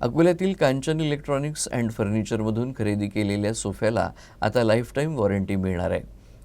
अकोल्यातील Kanchan electronics and फर्निचरमधून खरेदी केलेल्या सोफ्याला आता लाईफटाईम वॉरंटी मिळणार आहे.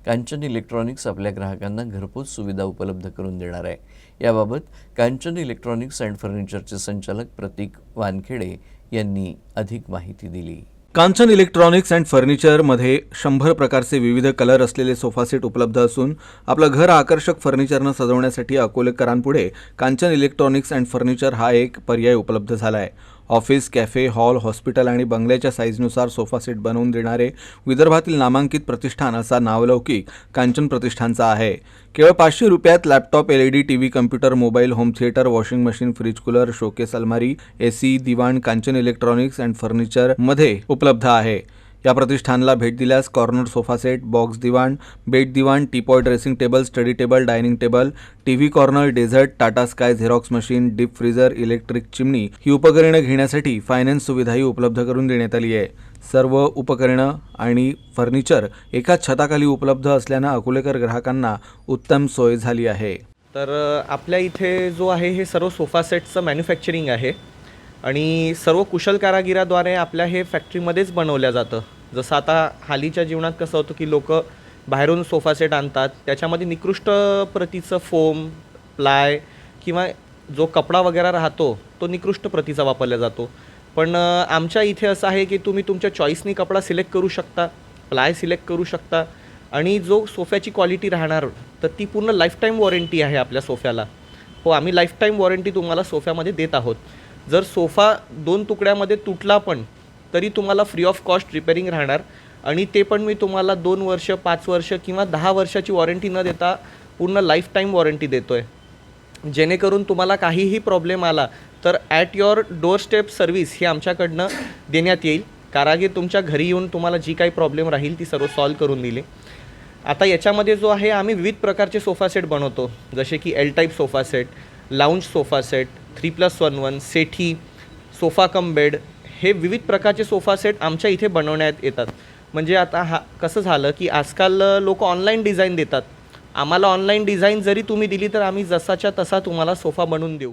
कांचन इलेक्ट्रॉनिक्स आपल्या ग्राहकांना घरपोच सुविधा उपलब्ध करून देणार आहे. याबाबत कांचन इलेक्ट्रॉनिक्स अँड फर्निचरचे संचालक प्रतीक वानखेडे यांनी अधिक माहिती दिली. कांचन इलेक्ट्रॉनिक्स अँड फर्निचरमध्ये शंभर प्रकारचे विविध कलर असलेले सोफा सेट उपलब्ध असून आपलं घर आकर्षक फर्निचरनं सजवण्यासाठी अकोलेकरांपुढे कांचन इलेक्ट्रॉनिक्स अँड फर्निचर हा एक पर्याय उपलब्ध झाला आहे ऑफिस कॅफे हॉल हॉस्पिटल आणि बंगल्याच्या साईजनुसार सोफा सेट बनवून देणारे विदर्भातील नामांकित प्रतिष्ठान असा नावलौकिक कांचन प्रतिष्ठानचा आहे. केवळ पाचशे रुपयात laptop L E D T V computer mobile home theatre washing machine fridge cooler showcase अलमारी ए सी दिवाण कांचन इलेक्ट्रॉनिक्स अँड फर्निचरमध्ये उपलब्ध आहे. या प्रतिष्ठानला भेट दिल्यास कॉर्नर सोफा सेट बॉक्स दिवाण बेड दिवाण teapoy dressing table study table dining table TV corner desert Tata sky xerox machine deep freezer electric chimney ही उपकरणे घेण्यासाठी फायनान्स सुविधाही उपलब्ध करून देण्यात आली आहे. सर्व उपकरणं आणि फर्निचर एकाच छताखाली उपलब्ध असल्यानं अकोलेकर ग्राहकांना उत्तम सोय झाली आहे. तर आपल्या इथे जो आहे हे सर्व सोफा सेटचं मॅन्युफॅक्चरिंग आहे. आणि सर्व कुशल कारागिराद्वारे आपल्या हे फॅक्टरीमध्येच बनवल्या जातं. जसं आता हालीच्या जीवनात कसं होतं की लोक बाहेरून सोफा सेट आणतात त्याच्यामध्ये निकृष्ट प्रतीचं फोम प्लाय किंवा जो कपडा वगैरे राहतो तो निकृष्ट प्रतीचा वापरला जातो. पण आमच्या इथे असं आहे की तुम्ही तुमच्या चॉईसनी कपडा सिलेक्ट करू शकता प्लाय सिलेक्ट करू शकता आणि जो सोफ्याची क्वालिटी राहणार तर ती पूर्ण लाईफटाईम वॉरंटी आहे आपल्या सोफ्याला. हो आम्ही लाईफटाईम वॉरंटी तुम्हाला सोफ्यामध्ये देत आहोत. जर सोफा दोन तुकड्यामध्ये तुटला पण तरी तुम्हाला फ्री ऑफ कॉस्ट रिपेअरिंग राहणार. आणि ते पण मी तुम्हाला दोन वर्ष पाच वर्ष किंवा दहा वर्षाची वॉरंटी न देता पूर्ण लाईफ टाईम वॉरंटी देतो आहे जेणेकरून तुम्हाला काहीही प्रॉब्लेम आला तर at your doorstep service ही आमच्याकडनं देण्यात येईल. कारागीर तुमच्या घरी येऊन तुम्हाला जी काही प्रॉब्लेम राहील ती सर्व सॉल्व करून दिली. आता याच्यामध्ये जो आहे आम्ही विविध प्रकारचे सोफा सेट बनवतो. जसे की L type sofa set lounge sofa set three plus one one seater sofa cum bed हे विविध प्रकारचे सोफा सेट आमच्या इथे बनवण्यात येतात. म्हणजे आता हा कसं झालं की आजकाल लोक ऑनलाईन डिझाईन देतात. आम्हाला ऑनलाईन डिझाईन जरी तुम्ही दिली तर आम्ही जसाच्या तसा तुम्हाला सोफा बनवून देऊ.